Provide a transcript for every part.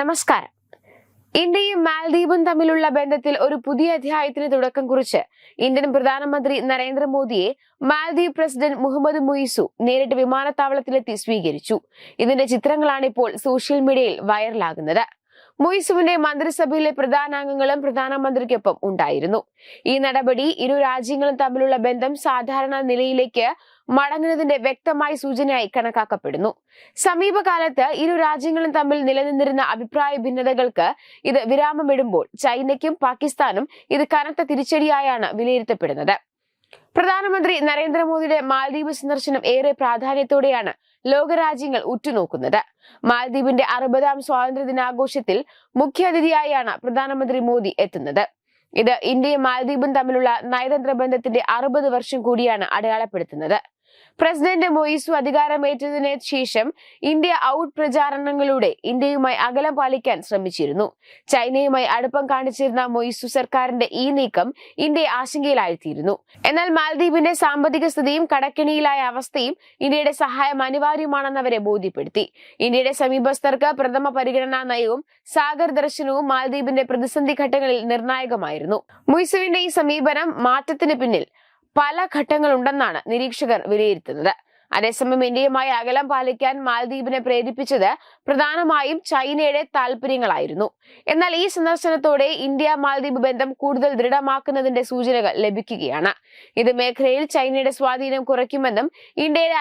നമസ്കാരം. ഇന്ത്യയും മാൽദ്വീപും തമ്മിലുള്ള ബന്ധത്തിൽ ഒരു പുതിയ അധ്യായത്തിന് തുടക്കം കുറിച്ച് ഇന്ത്യൻ പ്രധാനമന്ത്രി നരേന്ദ്രമോദിയെ മാൽദ്വീപ് പ്രസിഡന്റ് മുഹമ്മദ് മുയിസു നേരിട്ട് വിമാനത്താവളത്തിലെത്തി സ്വീകരിച്ചു. ഇതിന്റെ ചിത്രങ്ങളാണ് ഇപ്പോൾ സോഷ്യൽ മീഡിയയിൽ വൈറലാകുന്നത്. മുയിസുവിന്റെ മന്ത്രിസഭയിലെ പ്രധാന അംഗങ്ങളും പ്രധാനമന്ത്രിക്കൊപ്പം ഉണ്ടായിരുന്നു. ഈ നടപടി ഇരു രാജ്യങ്ങളും തമ്മിലുള്ള ബന്ധം സാധാരണ നിലയിലേക്ക് മടങ്ങുന്നതിന്റെ വ്യക്തമായ സൂചനയായി കണക്കാക്കപ്പെടുന്നു. സമീപകാലത്ത് ഇരു രാജ്യങ്ങളും തമ്മിൽ നിലനിന്നിരുന്ന അഭിപ്രായ ഭിന്നതകൾക്ക് ഇത് വിരാമമിടുമ്പോൾ ചൈനയ്ക്കും പാകിസ്ഥാനും ഇത് കനത്ത തിരിച്ചടിയായാണ് വിലയിരുത്തപ്പെടുന്നത്. പ്രധാനമന്ത്രി നരേന്ദ്രമോദിയുടെ മാലദ്വീപ് സന്ദർശനം ഏറെ പ്രാധാന്യത്തോടെയാണ് ലോകരാജ്യങ്ങൾ ഉറ്റുനോക്കുന്നത്. മാലദ്വീപിന്റെ അറുപതാം സ്വാതന്ത്ര്യ ദിനാഘോഷത്തിൽ മുഖ്യാതിഥിയായാണ് പ്രധാനമന്ത്രി മോദി എത്തുന്നത്. ഇത് ഇന്ത്യയും മാലദ്വീപും തമ്മിലുള്ള നയതന്ത്ര ബന്ധത്തിന്റെ അറുപത് വർഷം കൂടിയാണ് അടയാളപ്പെടുത്തുന്നത്. പ്രസിഡന്റ് മൊയ്സു അധികാരമേറ്റതിന് ശേഷം ഇന്ത്യ ഔട്ട് പ്രചാരണങ്ങളിലൂടെ ഇന്ത്യയുമായി അകലം പാലിക്കാൻ ശ്രമിച്ചിരുന്നു. ചൈനയുമായി അടുപ്പം കാണിച്ചിരുന്ന മൊയ്സു സർക്കാരിന്റെ ഈ നീക്കം ഇന്ത്യയെ ആശങ്കയിലാഴ്ത്തിയിരുന്നു. എന്നാൽ മാലദ്വീപിന്റെ സാമ്പത്തിക സ്ഥിതിയും കടക്കിണിയിലായ അവസ്ഥയും ഇന്ത്യയുടെ സഹായം അനിവാര്യമാണെന്നവരെ ബോധ്യപ്പെടുത്തി. ഇന്ത്യയുടെ സമീപസ്ഥർക്ക് പ്രഥമ പരിഗണനാ നയവും സാഗർ ദർശനവും മാലദ്വീപിന്റെ പ്രതിസന്ധി ഘട്ടങ്ങളിൽ നിർണായകമായിരുന്നു. മൊയ്സുവിന്റെ ഈ സമീപനം മാറ്റത്തിന് പിന്നിൽ പല ഘട്ടങ്ങളുണ്ടെന്നാണ് നിരീക്ഷകർ വിലയിരുത്തുന്നത്. അതേസമയം ഇന്ത്യയുമായി അകലം പാലിക്കാൻ മാലദ്വീപിനെ പ്രേരിപ്പിച്ചത് പ്രധാനമായും ചൈനയുടെ താൽപര്യങ്ങളായിരുന്നു. എന്നാൽ ഈ സന്ദർശനത്തോടെ ഇന്ത്യ മാലദ്വീപ് ബന്ധം കൂടുതൽ ദൃഢമാക്കുന്നതിന്റെ സൂചനകൾ ലഭിക്കുകയാണ്. ഇത് മേഖലയിൽ ചൈനയുടെ സ്വാധീനം കുറയ്ക്കുമെന്നും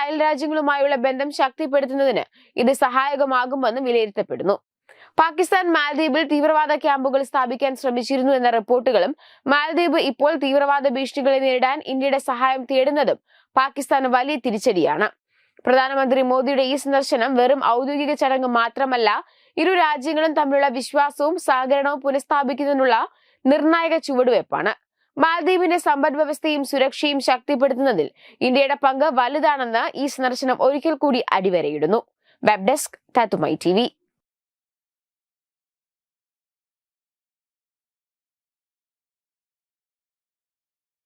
അയൽ രാജ്യങ്ങളുമായുള്ള ബന്ധം ശക്തിപ്പെടുത്തുന്നതിന് ഇത് സഹായകമാകുമെന്നും വിലയിരുത്തപ്പെടുന്നു. പാകിസ്ഥാൻ മാലദ്വീപിൽ തീവ്രവാദ ക്യാമ്പുകൾ സ്ഥാപിക്കാൻ ശ്രമിച്ചിരുന്നു എന്ന റിപ്പോർട്ടുകളും മാലദ്വീപ് ഇപ്പോൾ തീവ്രവാദ ഭീഷണികളെ നേരിടാൻ ഇന്ത്യയുടെ സഹായം തേടുന്നതും പാകിസ്ഥാന് വലിയ തിരിച്ചടിയാണ്. പ്രധാനമന്ത്രി മോദിയുടെ ഈ സന്ദർശനം വെറും ഔദ്യോഗിക ചടങ്ങ് മാത്രമല്ല ഇരു രാജ്യങ്ങളും തമ്മിലുള്ള വിശ്വാസവും സഹകരണവും പുനഃസ്ഥാപിക്കുന്നതിനുള്ള നിർണായക ചുവടുവയ്പ്പാണ്. മാലദ്വീപിന്റെ സമ്പദ് വ്യവസ്ഥയും സുരക്ഷയും ശക്തിപ്പെടുത്തുന്നതിൽ ഇന്ത്യയുടെ പങ്ക് വലുതാണെന്ന് ഈ സന്ദർശനം ഒരിക്കൽ കൂടി അടിവരയിടുന്നു. വെബ് ഡെസ്ക് തത്തുമൈ ടി